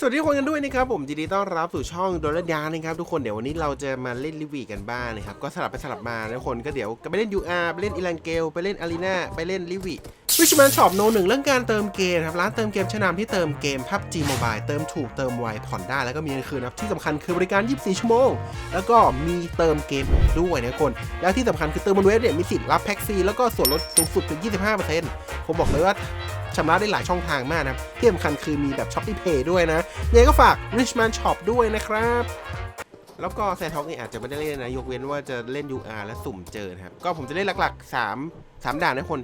สวัสดีทุกคนกันด้วยนะครับผมยินดีต้อนรับสู่ช่องโดลยานะครับทุกคนเดี๋ยววันนี้เราจะมาเล่นลิวีกันบ้างนะครับก็สลับไปสลับมาทุกคนก็เดี๋ยวไปเล่น UR ไปเล่นอิลังเกลไปเล่นอารีนาไปเล่นลิวีวิชแมนช็อปโนหนึ่งเรื่องการเติมเกมครับร้านเติมเกมชั้นนำที่เติมเกม PUBG Mobile เติมถูกเติมไวผ่อนได้แล้วก็มีเงินคืนครับที่สำคัญคือบริการ 24 ชั่วโมง แล้วก็มีเติมเกมด้วยนะคน แล้วที่สำคัญคือเติมบนเว็บเนี่ยมีสิทธิ์รับแพ็กฟรีแล้วก็ส่วนลดสูงสุดถึง 25%ผมบอกเลยว่า ชำระได้หลายช่องทางมากนะครับที่สำคัญคือมีแบบ Shopee Pay ด้วยนะยังไงก็ฝาก Richman Shop ด้วยนะครับแล้วก็แซนท็อกนี่อาจจะไม่ได้เล่นนะ ยกเว้นว่าจะเล่น UR และสุ่มเจอนะครับ ก็ผมจะเล่นหลักๆ 3 3ด่านนะคน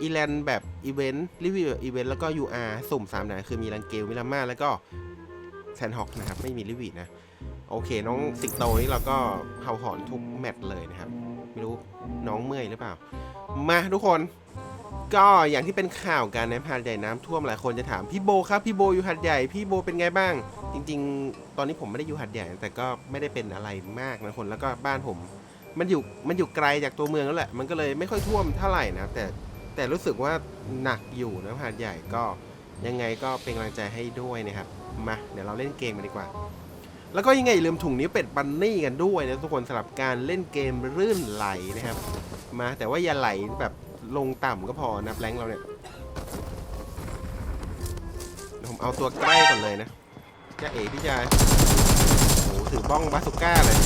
อีแลนแบบอีเวนต์รีวิวอีเวนต์แล้วก็ UR สุ่ม 3ด่านคือมีลังเกลมิลาม่าแล้วก็แซนท็อกนะครับ ไม่มีรีวิวนะ โอเค น้องสิงโตนี่เราก็เห่าหอนทุกแมตช์เลยนะครับ ไม่รู้น้องเมื่อยหรือเปล่า มาทุกคน ก็อย่างที่เป็นข่าวกันนะหาดใหญ่น้ำท่วมหลายคนจะถามพี่โบครับพี่โบอยู่หาดใหญ่พี่โบเป็นไงบ้าง จริง ๆ ตอนนี้ผมไม่ได้อยู่หาดใหญ่ แต่ก็ไม่ได้เป็นอะไรมากนะคนแล้วก็บ้านผม มันอยู่มันอยู่ไกลจากตัวเมืองแล้วแหละ มันก็เลยไม่ค่อยท่วมเท่าไหร่นะแต่แต่รู้สึกว่าหนักอยู่นะหาดใหญ่ก็ยังไงก็เป็นกำลังใจให้ด้วยนะครับมาเดี๋ยวเราเล่นเกมกันดีกว่า แล้วก็ยังไงอย่าลืมถุงนี้วเป็ดบันนี่กันด้วยนะทุกคนสำหรับการเล่นเกมรื่นไหลนะครับ มาแต่ว่าอย่าไหลแบบ ลงต่ำก็พอนะแรงเราเนี่ยเดี๋ยวผมเอาตัวใกล้ก่อนเลยนะจะเอ๋พี่ชายโอ้โหถือบ้องบาสุก้าเลย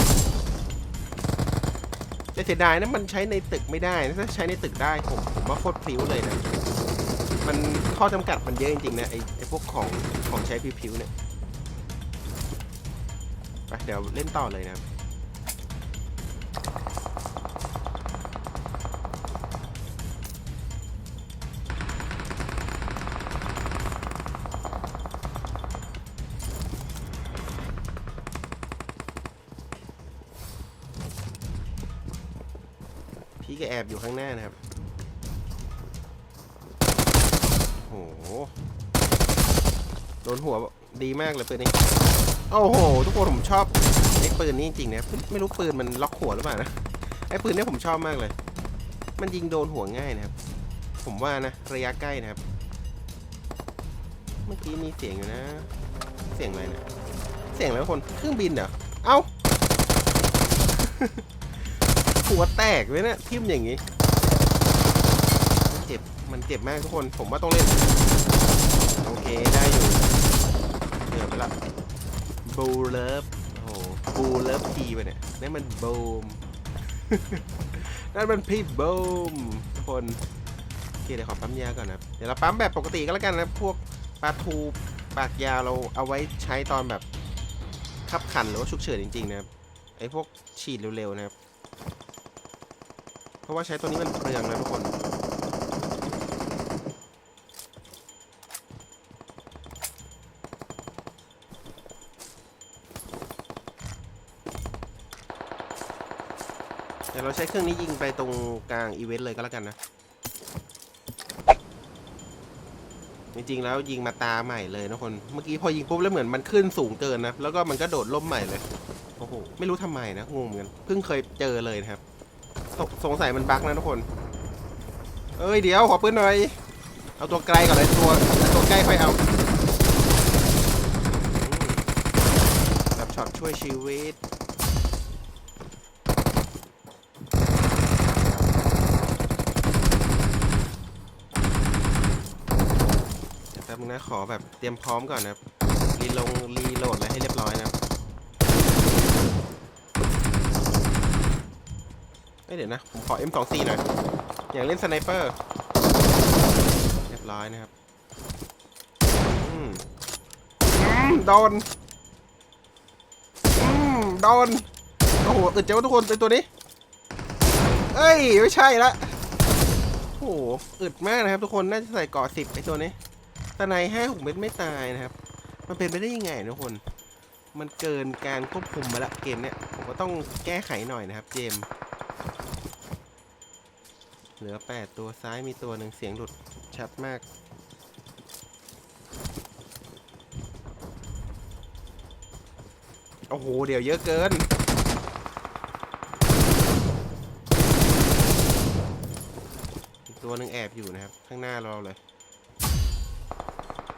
แต่เสียดายนะมันใช้ในตึกไม่ได้นะถ้าใช้ในตึกได้ผมผมว่าโคตรพลิ้วเลยนะมันข้อจำกัดมันเยอะจริงๆนะไอไอพวกของของใช้พลิ้วๆเนี่ยไปเดี๋ยวเล่นต่อเลยนะครับ แอบอยู่ข้างหน้านะครับ โอ้โห โดนหัวดีมากเลยปืนนี้ โอ้โห ทุกคนผมชอบไอ้ปืนนี้จริงๆนะไม่รู้ปืนมันล็อกหัวหรือเปล่านะ ไอ้ปืนนี้ผมชอบมากเลย มันยิงโดนหัวง่ายนะครับ ผมว่านะระยะใกล้นะครับ เมื่อกี้มีเสียงอยู่นะ เสียงอะไรนะ เสียงอะไรคน เครื่องบินเหรอ เอ้า หัวแตกเลยเนะทิ่มอย่างนี้มันเจ็บมันเจ็บมากทุกคนผมว่าต้องเล่น โอเคได้อยู่เกือไปละบูเลิฟโอ้โหบูเลิฟทีไปเนี่ยนั่นมันบูมนั่นมันพี่บูมทุกคนโอเคเดี๋ยวขอปั๊มยาก่อนนะเดี๋ยวเราปั๊มแบบปกติก็แล้วกันนะพวกปลาทูปากยาเราเอาไว้ใช้ตอนแบบขับขันหรือว่าฉุกเฉินจริงๆนะครับไอ้พวกฉีดเร็วๆนะครับ เพราะว่าใช้ตัวนี้มันเปลืองนะทุกคน เดี๋ยวเราใช้เครื่องนี้ยิงไปตรงกลางอีเวนต์เลยก็แล้วกันนะ จริงๆแล้วยิงมาตาใหม่เลยนะคน เมื่อกี้พอยิงปุ๊บแล้วเหมือนมันขึ้นสูงเกินนะ แล้วก็มันก็โดดล่มใหม่เลย โอ้โห ไม่รู้ทำไมนะ งงเหมือนกัน เพิ่งเคยเจอเลยนะครับ สงสงสัยมันบั๊กนะทุกคน เอ้ยเดี๋ยวขอปืนหน่อย เอาตัวไกลก่อนเลยตัวตัวใกล้ค่อยเอาอแบบช็อตช่วยชีวิตแป๊บนึงนะขอแบบเตรียมพร้อมก่อนนะรีลงรีโหลดอะไรให้เรียบร้อยนะครับ เดี๋ยวนะ ผมขอ M24 หน่อย อยากเล่นสไนเปอร์ เรียบร้อยนะครับ อืมโดน อืมโดน โอ้โหอึดเจ้าทุกคนเป็นตัวนี้ เอ้ย ไม่ใช่ละ โอ้โหอึดมากนะครับ ทุกคน น่าจะใส่กาะสิบไอตัวนี้ตะไนห้าหกเม็ดไม่ตายนะครับ มันเป็นไปได้ยังไงทุกคนมันเกินการควบคุมมาละเกมเนี้ยผมก็ต้องแก้ไขหน่อยนะครับเจมส์ เหลือแปดตัวซ้ายมีตัวหนึ่งเสียงหลุดชัดมาก โอ้โห เดี๋ยวเยอะเกิน อีกตัวหนึ่งแอบอยู่นะครับ ข้างหน้าเราเลย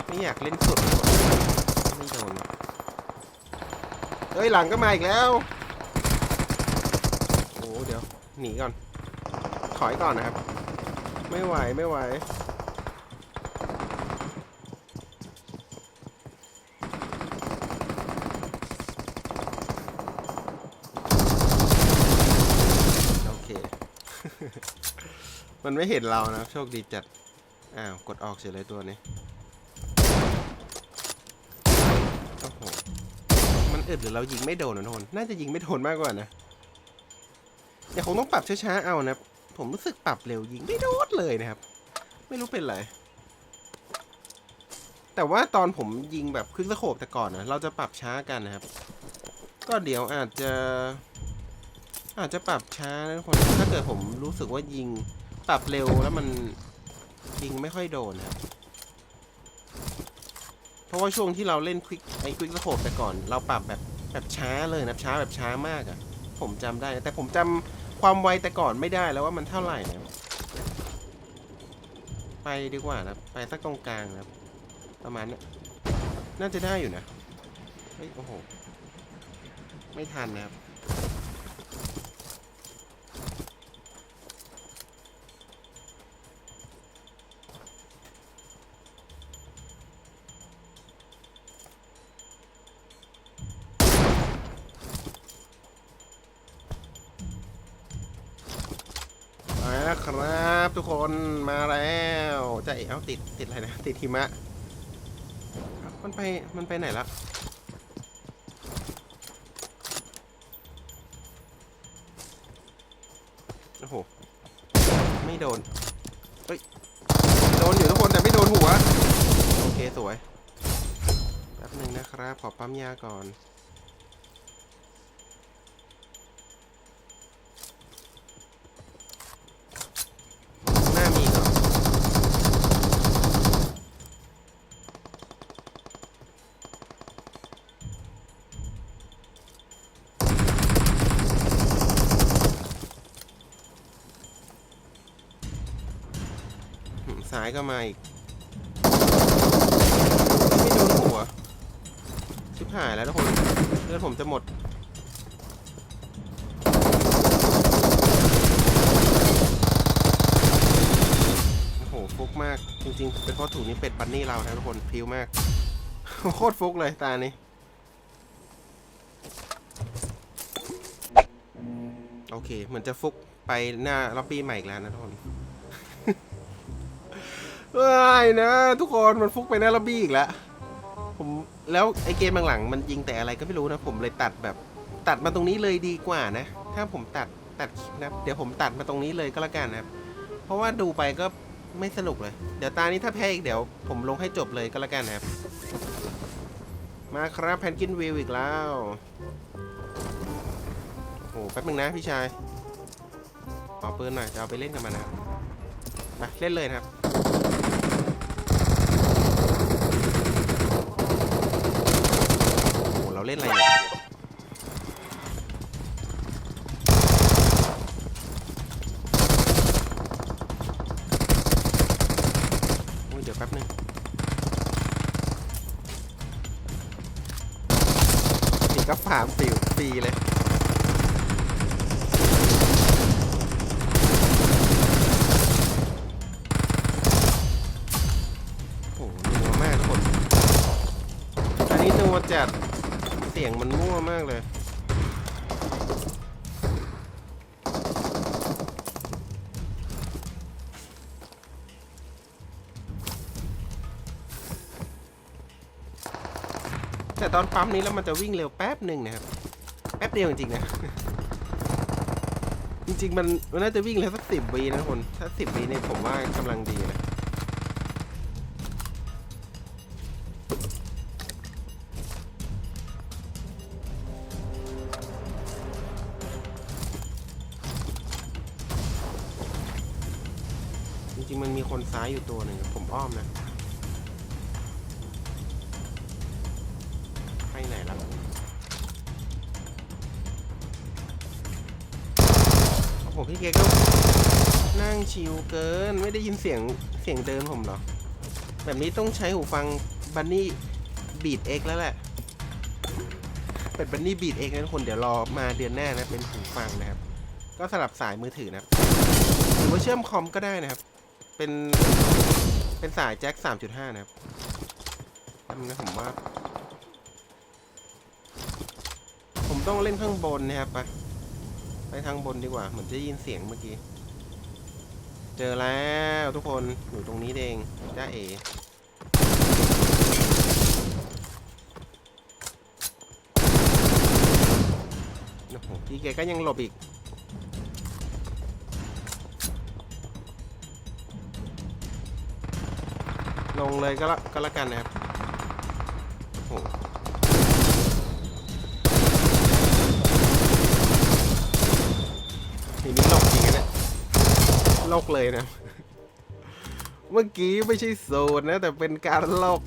ไม่อยากเล่นสุด ไม่โดนเอ้ย หลังก็มาอีกแล้ว โอ้เดี๋ยว หนีก่อน ถอยก่อนนะครับ ไม่ไหวไม่ไหว โอเค มันไม่เห็นเรานะโชคดีจัด อ้าว กดออกเฉยเลยตัวนี้ โอ้โห มันอึดหรือเรายิงไม่โดนนะทุกคนน่าจะยิงไม่โดนมากกว่านะเดี๋ยวคงต้องปรับช้าๆเอานะครับ ผมรู้สึกปรับเร็วยิงไม่โดนเลยนะครับ ไม่รู้เป็นไร แต่ว่าตอนผมยิงแบบคลิกสโคปแต่ก่อนนะเราจะปรับช้ากันนะครับ ก็เดี๋ยวอาจจะ อาจจะปรับช้านะทุกคนถ้าเกิดผมรู้สึกว่ายิงปรับเร็วแล้วมันยิงไม่ค่อยโดนนะครับเพราะว่าช่วงที่เราเล่นควิกไอ้ควิกสโคปแต่ก่อน เราปรับแบบแบบช้าเลยนะช้าแบบช้ามากอะ่ะผมจำได้ แต่ผมจำ ความไวแต่ก่อนไม่ได้แล้วว่ามันเท่าไหร่นะไปดีกว่านะไปสักตรงกลางนะประมาณนี้น่าจะได้อยู่นะเฮ้ยโอ้โห ไม่ทันนะครับ คนมาแล้วจะเอ้าติดติดอะไรนะติดหิมะมันไปมันไปไหนละโอ้โหไม่โดนเฮ้ยโดนอยู่ทุกคนแต่ไม่โดนหัว โอเคสวยแป๊บหนึ่งนะครับ ขอปั๊มยาก่อนายก็มาอีก ไม่โดนหัว ชิบหายแล้วทุกคนเลือดผมจะหมด โอ้โหฟุกมาก จริงๆ เป็นเพราะถูกนี้เป็ดบันนี่เรานะทุกคนพิวมาก โคตรฟุกเลยตานี้โอเค เหมือนจะฟุกไปหน้าล็อบบี้ใหม่อีกแล้วนะทุกคน เอ้นะ ทุกคนมันฟุกไปหน้าล็อบบี้อีกแล้วผมแล้วไอเกมบางหลังมันยิงแต่อะไรก็ไม่รู้นะ ผมเลยตัดแบบตัดมาตรงนี้เลยดีกว่านะ ถ้าผมตัดตัดคลิปนะเดี๋ยวผมตัดมาตรงนี้เลยก็แล้วกันนะครับ เพราะว่าดูไปก็ไม่สนุกเลย เดี๋ยวตานี้ถ้าแพ้อีกเดี๋ยวผมลงให้จบเลยก็แล้วกันนะครับ มาครับแพนกินวิวอีกแล้วโอ้โหแป๊บนึงนะพี่ชายขอปืนหน่อยจะเอาไปเล่นกับมันนะครับไปเล่นเลยนะครับ ก็ฟาร์มฟิวฟรีเลย โอ้โหนัวมากทุกคน อันนี้นัวจัด เสียงมันมั่วมากเลย แต่ตอนปั๊มนี้แล้วมันจะวิ่งเร็วแป๊บหนึ่งนะครับ แป๊บเดียวจริงๆนะ จริงๆมันมันน่าจะวิ่งเร็วสักสิบวินะทุกคน ถ้าสิบวิเนี่ยผมว่ากำลังดีนะจริงๆมันมีคนซ้ายอยู่ตัวหนึ่งผมอ้อมนะ พี่เก๊ก็นั่งชิลเกิน ไม่ได้ยินเสียงเสียงเดินผมหรอ แบบนี้ต้องใช้หูฟังบันนี่บีดเอ็กแล้วแหละ เป็นบันนี่บีดเองนะทุกคน เดี๋ยวรอมาเดือนหน้านะ เป็นหูฟังนะครับ ก็สลับสายมือถือนะครับหรือว่าเชื่อมคอมก็ได้นะครับ เป็น เป็นสายแจ็ค 3.5 นะครับทำนะผมว่า ผมต้องเล่นข้างบนนะครับไป ไปทางบนดีกว่า เหมือนจะยินเสียงเมื่อกี้ เจอแล้วทุกคนอยู่ตรงนี้เองจ้าเอโอ้โหพี่แกก็ยังหลบอีก ลงเลยก็ละก็แล้วกันนะครับโอ้โหทีนี้ลกจริงนะเนี่ย ลกเลยนะ เมื่อกี้ไม่ใช่โซนนะ แต่เป็นการลก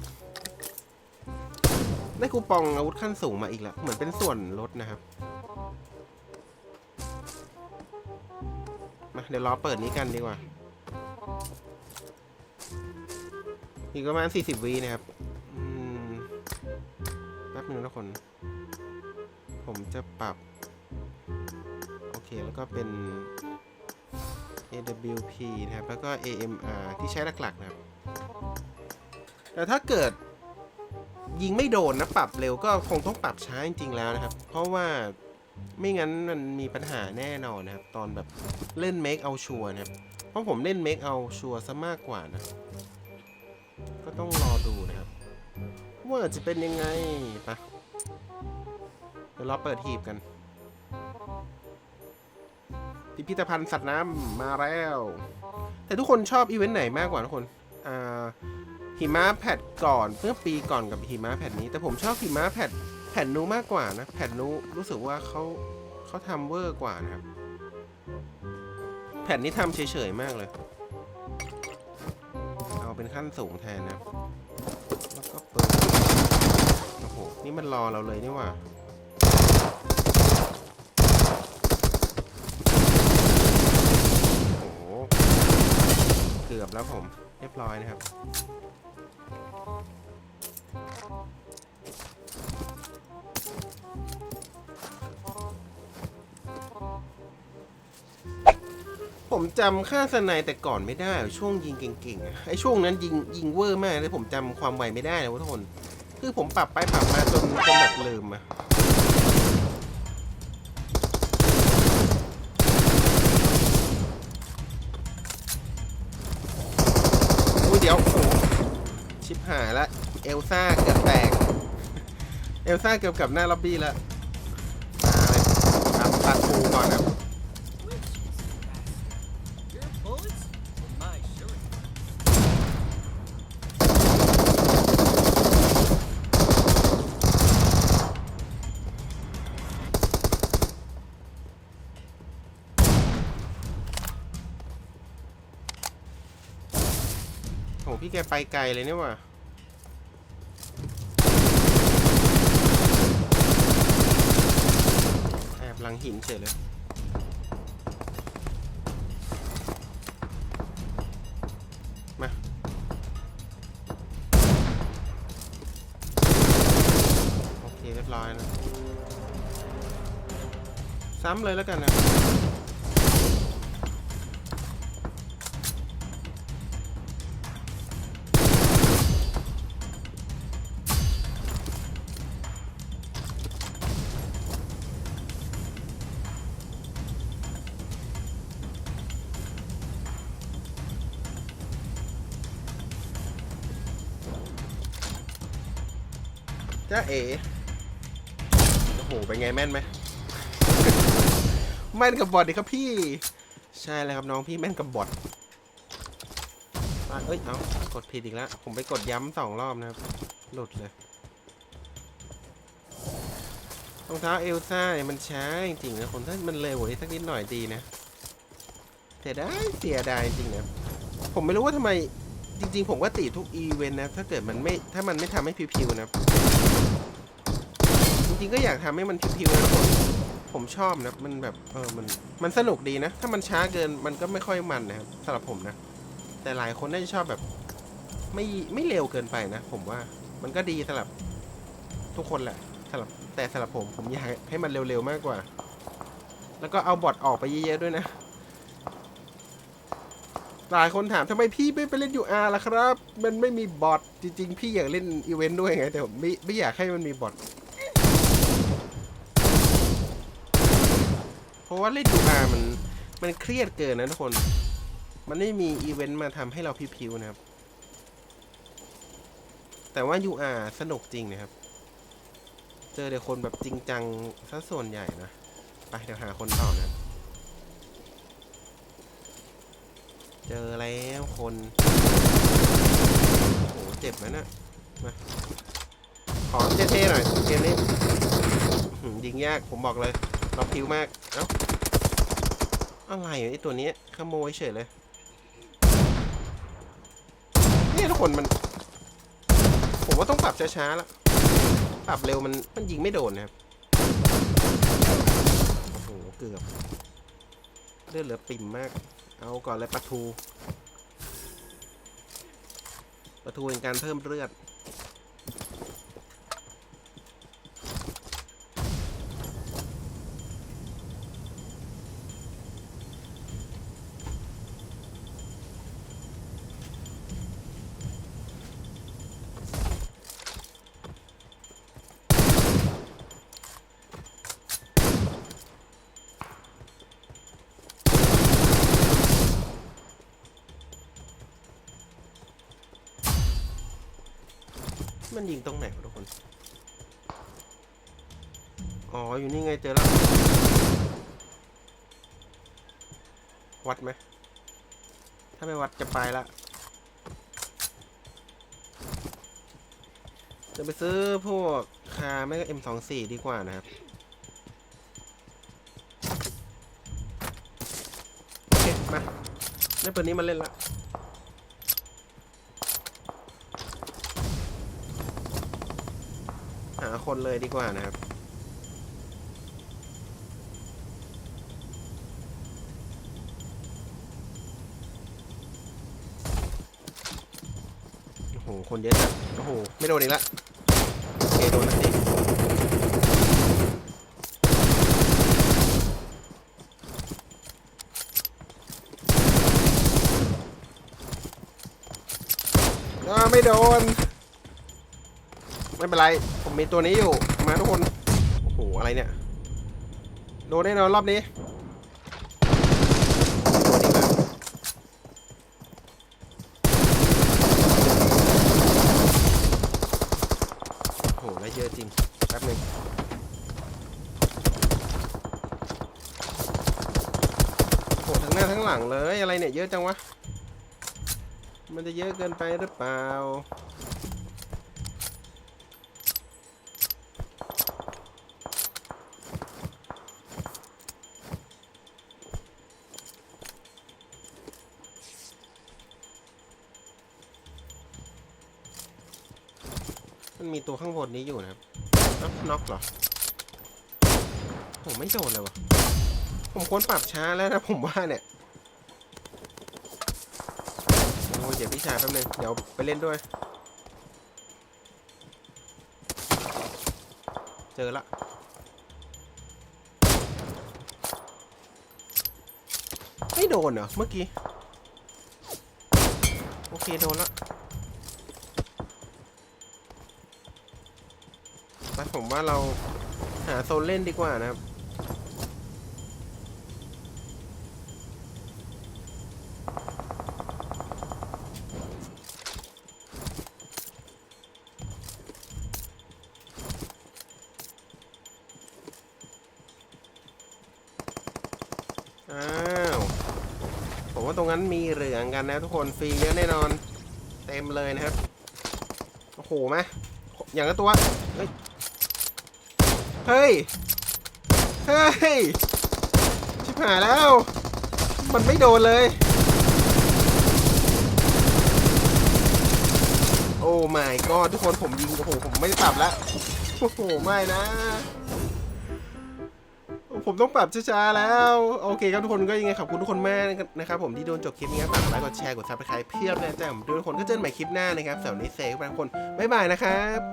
ได้คูปองอาวุธขั้นสูงมาอีกแล้ว เหมือนเป็นส่วนลดนะครับ มาเดี๋ยวรอเปิดนี้กันดีกว่า อีกประมาณ 40วินะครับแป๊บนึงนะคน ผมจะปรับ โอเคแล้วก็เป็น AWP นะครับ แล้วก็ AMR ที่ใช้หลักๆนะครับ แต่ถ้าเกิดยิงไม่โดนนะปรับเร็วก็คงต้องปรับช้าจริงๆแล้วนะครับ เพราะว่าไม่งั้นมันมีปัญหาแน่นอนนะครับ ตอนแบบเล่น Make เอาชัวนะครับ เพราะผมเล่น Make เอาชัวซะมากกว่านะ ก็ต้องรอดูนะครับ ว่าจะเป็นยังไงปะเดี๋ยวเราเปิดหีบกัน พิพิธภัณฑ์สัตว์น้ำมาแล้ว แต่ทุกคนชอบอีเวนต์ไหนมากกว่าทุกคนอ่าหิมะแพทก่อนเมื่อปีก่อนกับหิมะแพทนี้ แต่ผมชอบหิมะแพทแผ่นนูมากกว่านะ แผ่นนูรู้สึกว่าเขาเขาทำเวอร์กว่านะครับ แผ่นนี้ทำเฉยๆมากเลย เอาเป็นขั้นสูงแทนนะ แล้วก็เปิด โอ้โห นี่มันรอเราเลยนี่หว่า โอ้โห เกือบแล้วผมเรียบร้อยนะครับ ผมจำค่าสไนแต่ก่อนไม่ได้ ช่วงยิงเก่งๆไอช่วงนั้นยิงยิงเวอร์มากเลยผมจำความไวไม่ได้เลยทุกคน คือผมปรับไปปรับมาจนจนแบบลืมอะ หายละ เอลซ่าเกือบแตก เอลซ่าเกือบกลับหน้าล็อบบี้แล้วมาเลยตามตัดปูก่อนครับ โห พี่แกไปไกลเลยเนี่ยว่ะแอบหลังหิน เฉยเลยมาโอเคเรียบร้อยนะ ซ้ำเลยแล้วกันนะ จ้าเอ๋โอ้โห เป็นไงแม่นไหม แม่นกับบอทดิครับพี่ ใช่เลยครับน้องพี่แม่นกับบอทเอ้ย เอากดผิดอีกแล้ว ผมไปกดย้ำสองรอบนะครับ หลุดเลยรองเท้าเอลซ่าเนี่ยมันช้าจริงๆนะคนถ้ามันเร็วกว่านี้สักนิดหน่อยดีนะเสียดายเสียดายจริงๆนะผมไม่รู้ว่าทำไมจริง ๆ ผมก็ติทุกอีเวนต์นะ ถ้าเกิดมันไม่ถ้ามันไม่ทำให้พิวๆนะ ริงๆก็อยากทำให้มันพิวๆนะผมผมชอบนะมันแบบเออมันมันสนุกดีนะ ถ้ามันช้าเกินมันก็ไม่ค่อยมันนะครับสำหรับผมนะ แต่หลายคนน่าจะชอบแบบไม่ไม่เร็วเกินไปนะ ผมว่ามันก็ดีสำหรับทุกคนแหละสำหรับแต่สำหรับผมผมอยากให้มันเร็วๆมากกว่า แล้วก็เอาบอทออกไปเยอะๆด้วยนะ หลายคนถามทำไมพี่ไม่ไปเล่น UR ล่ะครับ มันไม่มีบอทจริง ๆ พี่อยากเล่นอีเวนต์ด้วยไงแต่ผมไม่ไม่อยากให้มันมีบอท เพราะว่าเล่น UR มันมันเครียดเกินนะทุกคน มันไม่มีอีเวนต์มาทำให้เราพิวๆนะครับ แต่ว่า UR สนุกจริงนะครับ เจอแต่คนแบบจริงจังซะส่วนใหญ่นะ ไปเดี๋ยวหาคนต่อนะ เจอแล้วคน โอ้โห เจ็บนะเนี่ยมาขอเท่ๆหน่อย เกมนี้ยิงยากผมบอกเลย ล็อกคิวมาก เอ้า อะไรไอตัวนี้ขโมยเฉยเลยเนี่ยทุกคนมัน ผมว่าต้องปรับช้าๆแล้ว ปรับเร็วมันมันยิงไม่โดนนะครับ โอ้โห เกือบเลือดเหลือปิ่มมาก เอาก่อนเลยปลาทู ปลาทูเป็นการเพิ่มเลือด มันยิงตรงไหนวะทุกคน อ๋อ อยู่นี่ไงเจอแล้ว วัดไหม ถ้าไม่วัดจะไปละ จะไปซื้อพวกคาไม่ก็ M24 ดีกว่านะครับโอเคมาเล่นปืนนี้มาเล่นละ หา คนเลยดีกว่านะครับ โอ้โห คนเยอะจัดโอ้โห ไม่โดนอีกละโอเคโดนแล้วสิอ่าไม่โดน ไม่เป็นไร ผมมีตัวนี้อยู่ มาทุกคน โอ้โห อะไรเนี่ย โดนแน่นอนรอบนี้โดนอีกแล้โอ้โหแล้เยอะจริง แป๊บหนึ่งโอ้โหทั้งหน้าทั้งหลังเลย อะไรเนี่ย เยอะจังวะ มันจะเยอะเกินไปหรือเปล่า มีตัวข้างบนนี้อยู่นะครับน็อกน็อกเหรอผมไม่โดนเลยวะผมควรปรับช้าแล้วนะผมว่าเนี่ยโอ้ยเดี๋ยวพี่ชายแป๊บนึงเดี๋ยวไปเล่นด้วย เจอละไม่โดนเหรอเมื่อกี้ โอเค โดนละ ไปผมว่าเราหาโซนเล่นดีกว่านะครับ อ้าว ผมว่าตรงนั้นมีเหลืองกันนะทุกคนฟรีเยอะแน่นอน เต็มเลยนะครับ โอ้โหไหมอย่างละตัว เฮ้ย เฮ้ย เฮ้ย ชิบหายแล้ว มันไม่โดนเลย โอ้ my god ทุกคนผมยิง โอ้โห ผมไม่ได้ปรับแล้ว โอ้โห ไม่นะ ผมต้องปรับช้าๆแล้ว โอเคครับทุกคนก็ยังไงขอบคุณทุกคนมากนะครับผมที่โดนจบคลิปนี้ฝากกดไลค์กดแชร์กดซับสไครป์เพียบเลยจ้าผมดูทุกคนก็เจอกันใหม่คลิปหน้านะครับสำหรับวันนี้เซฟทุกคนบ๊ายบายนะครับ